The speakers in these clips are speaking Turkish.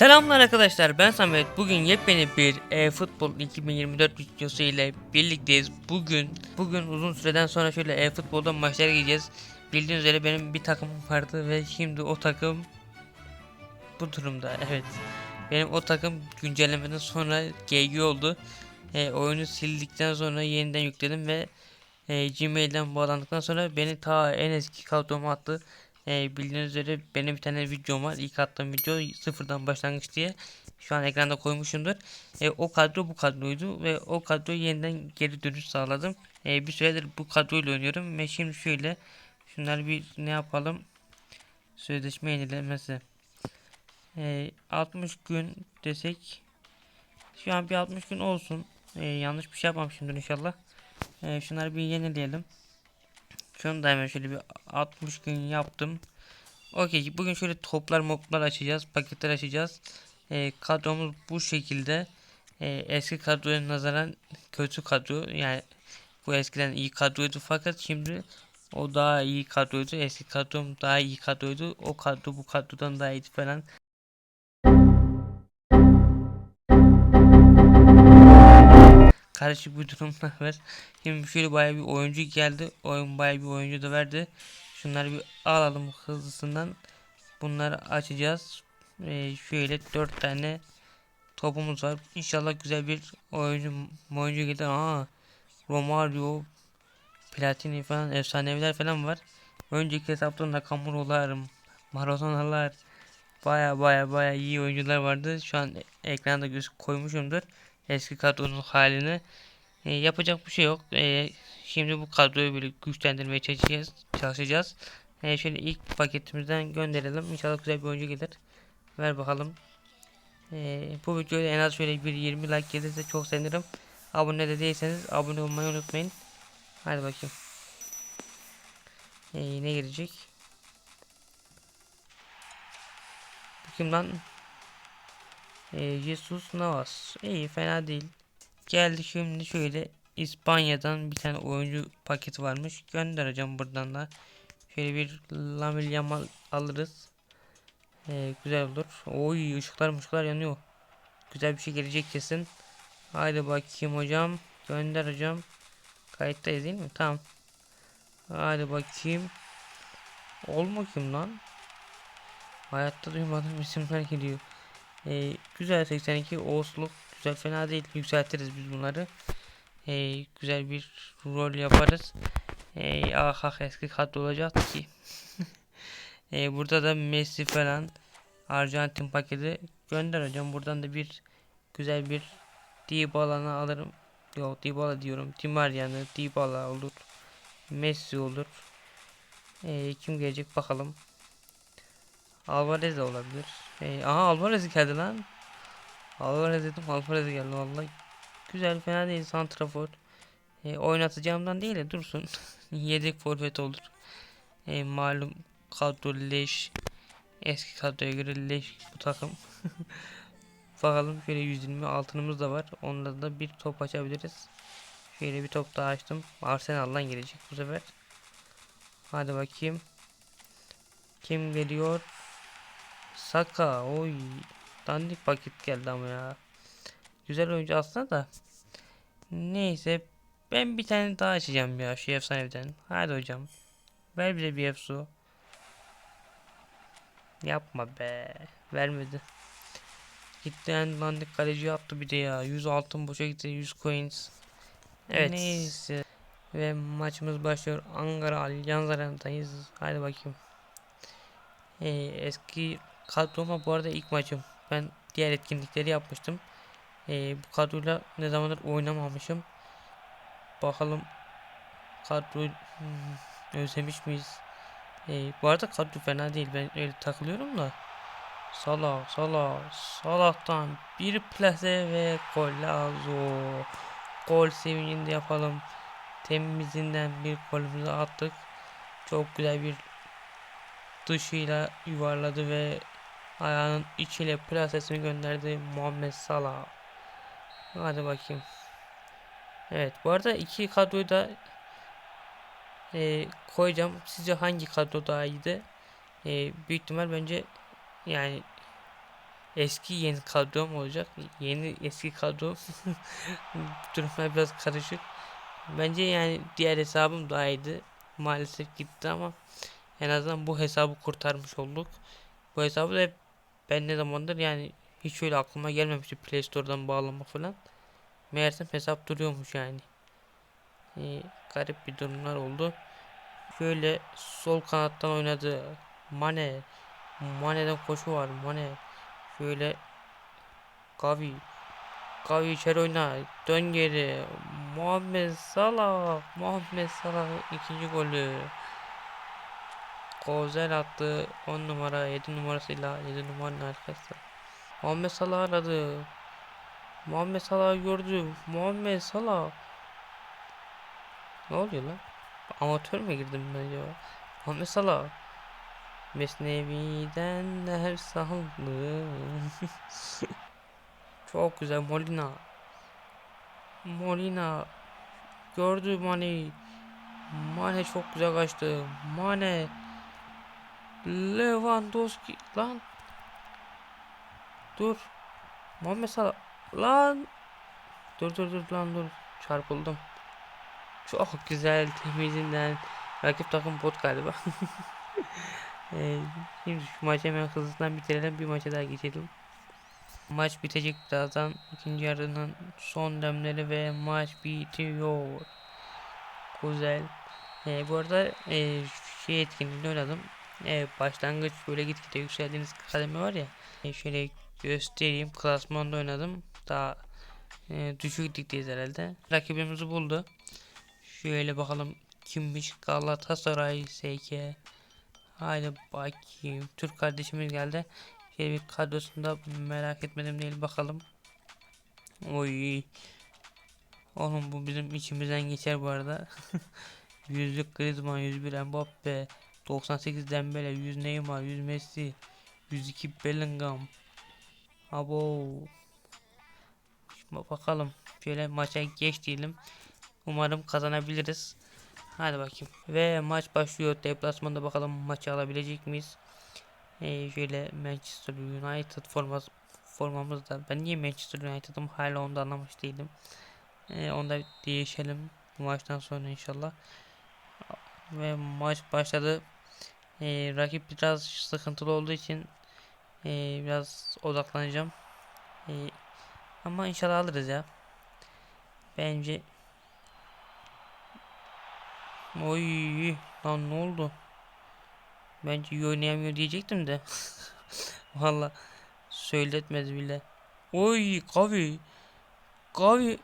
Selamlar arkadaşlar ben Samet. Bugün yepyeni bir e-futbol 2024 videosu ile birlikteyiz. Bugün bugün uzun süreden sonra şöyle e-futbolda maçlara gideceğiz. Bildiğiniz üzere benim bir takımım vardı ve şimdi o takım bu durumda. Evet. Benim o takım güncellemeden sonra GG oldu. E, oyunu sildikten sonra yeniden yükledim ve e, Gmail'den bağlandıktan sonra beni ta en eski kadroma attı. E, bildiğiniz üzere benim bir tane videom var. İlk attığım video sıfırdan başlangıç diye. Şu an ekranda koymuşumdur. E, o kadro bu kadroydu ve o kadroyu yeniden geri dönüş sağladım. E, bir süredir bu kadroyla oynuyorum ve şimdi şöyle şunları bir ne yapalım? Sözleşme yenilemesi. E, 60 gün desek şu an bir 60 gün olsun. E, yanlış bir şey yapmamışımdır inşallah. E, şunları bir yenileyelim. Şunu da hemen şöyle bir 60 gün yaptım. Okey bugün şöyle toplar moplar açacağız. Paketler açacağız. Ee, kadromuz bu şekilde. Ee, eski kadroya nazaran kötü kadro. Yani bu eskiden iyi kadroydu fakat şimdi o daha iyi kadroydu. Eski kadrom daha iyi kadroydu. O kadro bu kadrodan daha iyiydi falan. Karışık bir durumlar var. Şimdi şöyle bayağı bir oyuncu geldi. Oyun bayağı bir oyuncu da verdi. Şunları bir alalım hızlısından. Bunları açacağız. Ee, şöyle 4 tane topumuz var. İnşallah güzel bir oyuncu oyuncu gelir. Aa, Romario, Platini falan efsaneviler falan var. Önceki hesapta Nakamura'lar, Maradona'lar baya baya baya iyi oyuncular vardı. Şu an ekranda göz koymuşumdur eski kadronun halini. E, yapacak bir şey yok. E, şimdi bu kadroyu böyle güçlendirmeye çalışacağız. çalışacağız. E, şöyle ilk paketimizden gönderelim. İnşallah güzel bir oyuncu gelir. Ver bakalım. E, bu videoya en az şöyle bir 20 like gelirse çok sevinirim. Abone de değilseniz abone olmayı unutmayın. Hadi bakayım. E, ne gelecek? Bu kim lan? E, Jesus Navas. İyi fena değil. Geldi şimdi şöyle İspanya'dan bir tane oyuncu paketi varmış. Göndereceğim buradan da. Şöyle bir Lamil Yamal alırız. Ee, güzel olur. Oy ışıklar ışıklar yanıyor. Güzel bir şey gelecek kesin. Haydi bakayım hocam. Gönder. Kayıttayız değil mi? Tamam. Haydi bakayım. Olma kim lan? Hayatta duymadığım isimler geliyor. Ee, güzel 82 Oğuzluk güzel fena değil yükseltiriz biz bunları. Ee, güzel bir rol yaparız. Ee, ah eski kadro olacaktı ki. ee, burada da Messi falan Arjantin paketi gönder hocam. Buradan da bir güzel bir Dybala'nı alırım. Yok Dybala diyorum. Di Maria'nı Dybala olur. Messi olur. Ee, kim gelecek bakalım. Alvarez de olabilir. Hey, aha Alvarez geldi lan. Alvarez dedim Alvarez geldi vallahi. Güzel fena değil santrafor. E, oynatacağımdan değil de dursun. Yedek forvet olur. E, malum kadro leş. Eski kadroya göre leş bu takım. Bakalım şöyle 120 altınımız da var. Onda da bir top açabiliriz. Şöyle bir top daha açtım. Arsenal'dan gelecek bu sefer. Hadi bakayım. Kim geliyor? Saka oy dandik paket geldi ama ya. Güzel oyuncu aslında da. Neyse ben bir tane daha açacağım ya şu efsaneden. Hadi hocam. Ver bize bir efsu. Yapma be. Vermedi. Gitti en dandik kaleci yaptı bir de ya. 100 altın boşa gitti 100 coins. Evet. Neyse. Ve maçımız başlıyor. Ankara Allianz Arena'dayız. Hadi bakayım. Ee, eski kadroma bu arada ilk maçım. Ben diğer etkinlikleri yapmıştım. Ee, bu kadroyla ne zamandır oynamamışım. Bakalım kadroyu hmm, özlemiş miyiz? Ee, bu arada kadro fena değil. Ben öyle takılıyorum da. Salah, Salah, Salah'tan bir plase ve gol lazım. Gol sevincinde yapalım. Temizinden bir golümüzü attık. Çok güzel bir dışıyla yuvarladı ve ayağının içiyle plasesini gönderdi Muhammed Salah. Hadi bakayım. Evet bu arada iki kadroyu da e, koyacağım. Sizce hangi kadro daha iyiydi? E, büyük ihtimal bence yani eski yeni kadrom olacak. Yeni eski kadro. Durumlar biraz karışık. Bence yani diğer hesabım daha iyiydi. Maalesef gitti ama en azından bu hesabı kurtarmış olduk. Bu hesabı da hep ben ne zamandır yani hiç öyle aklıma gelmemişti Play Store'dan bağlamak falan. Meğersem hesap duruyormuş yani. Ee, garip bir durumlar oldu. Şöyle sol kanattan oynadı. Mane. Mane'den koşu var. Mane. Şöyle Gavi. Gavi içeri oyna. Dön geri. Muhammed Salah. Muhammed Salah ikinci golü. Kozel attı 10 numara 7 numarasıyla 7 numaranın arkası. Muhammed Salah aradı. Muhammed Salah gördü. Muhammed Salah. Ne oluyor lan? Amatör mü girdim ben acaba? Muhammed Salah. Mesnevi'den her saldım. Çok güzel Molina. Molina. Gördü Mane. Mane çok güzel kaçtı. Mane. Lewandowski. Lan. Dur. Muhammed Salah. Lan. Dur dur dur lan dur. Çarpıldım. Çok güzel temizinden. Rakip takım bot galiba. Ee, şimdi şu maçı hemen hızlıdan bitirelim. Bir maça daha geçelim. Maç bitecek birazdan. ikinci yarının son demleri ve maç bitiyor. Güzel. Ee, bu arada e, şey etkinliğini oynadım. E, başlangıç böyle gitgide yükseldiğiniz kademe var ya. E, şöyle göstereyim. Klasmanda oynadım. Daha e, düşük ligdeyiz herhalde. Rakibimizi buldu. Şöyle bakalım kimmiş Galatasaray SK. Haydi bakayım. Türk kardeşimiz geldi. Şöyle bir kadrosunda merak etmedim değil bakalım. Oy. Oğlum bu bizim içimizden geçer bu arada. Yüzlük Griezmann, 101 Mbappe, 98 Dembele, 100 Neymar, 100 Messi, 102 Bellingham. Abo. Şimdi bakalım. Şöyle maça geç diyelim. Umarım kazanabiliriz. Hadi bakayım. Ve maç başlıyor. Deplasmanda bakalım maçı alabilecek miyiz? Ee, şöyle Manchester United forması formamızda. Ben niye Manchester United'ım hala onu da anlamış değilim. Ee, onu da değişelim bu maçtan sonra inşallah. Ve maç başladı. Ee, rakip biraz sıkıntılı olduğu için ee, biraz odaklanacağım. Ee, ama inşallah alırız ya. Bence Oy lan ne oldu? Bence iyi oynayamıyor diyecektim de. Valla söyletmedi bile. Oy Gavi. Gavi.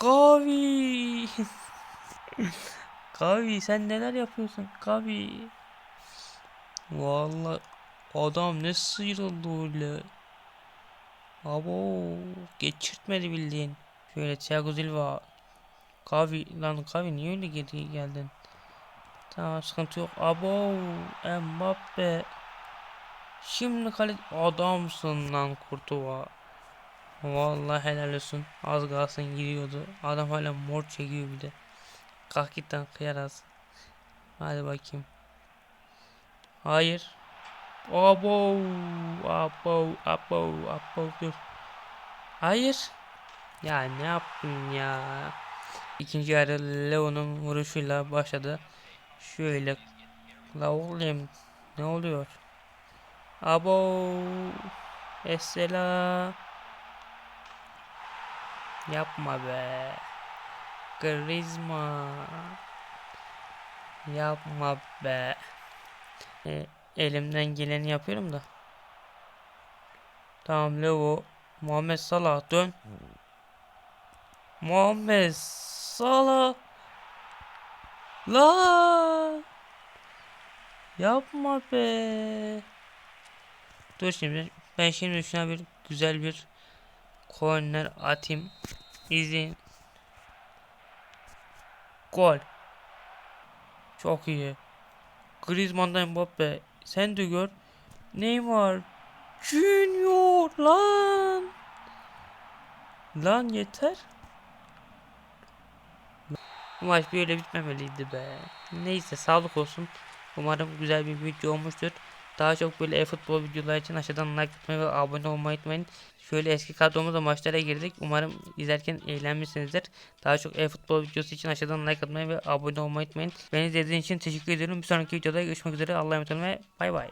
Gavi. Gavi sen neler yapıyorsun? Gavi. Valla adam ne sıyrıldı öyle. Abo geçirtmedi bildiğin. Şöyle Thiago Silva Kavi lan Kavi niye öyle geri geldin? Tamam sıkıntı yok. Abo Mbappe. Şimdi kale adamsın lan Kurtuva. Vallahi helal olsun. Az kalsın gidiyordu. Adam hala mor çekiyor bir de. Kalk git lan kıyaraz. Hadi bakayım. Hayır. Abo. Abo. Abo. Abo. Dur. Hayır. Ya ne yaptın ya? İkinci yarı Leo'nun vuruşuyla başladı. Şöyle La oğlum ne oluyor? Abo Esela Yapma be Griezmann Yapma be e, Elimden geleni yapıyorum da Tamam Leo Muhammed Salah dön Muhammed Salah. La. Yapma be. Dur şimdi. Ben şimdi şuna bir güzel bir korner atayım. İzleyin. Gol. Çok iyi. Griezmann'dan Mbappe. Sen de gör. Neymar. Junior lan. Lan yeter. Maç böyle bitmemeliydi be. Neyse sağlık olsun. Umarım güzel bir video olmuştur. Daha çok böyle e-futbol videoları için aşağıdan like atmayı ve abone olmayı unutmayın. Şöyle eski kadromuzla maçlara girdik. Umarım izlerken eğlenmişsinizdir. Daha çok e-futbol videosu için aşağıdan like atmayı ve abone olmayı unutmayın. Beni izlediğiniz için teşekkür ediyorum. Bir sonraki videoda görüşmek üzere. Allah'a emanet olun ve bay bay.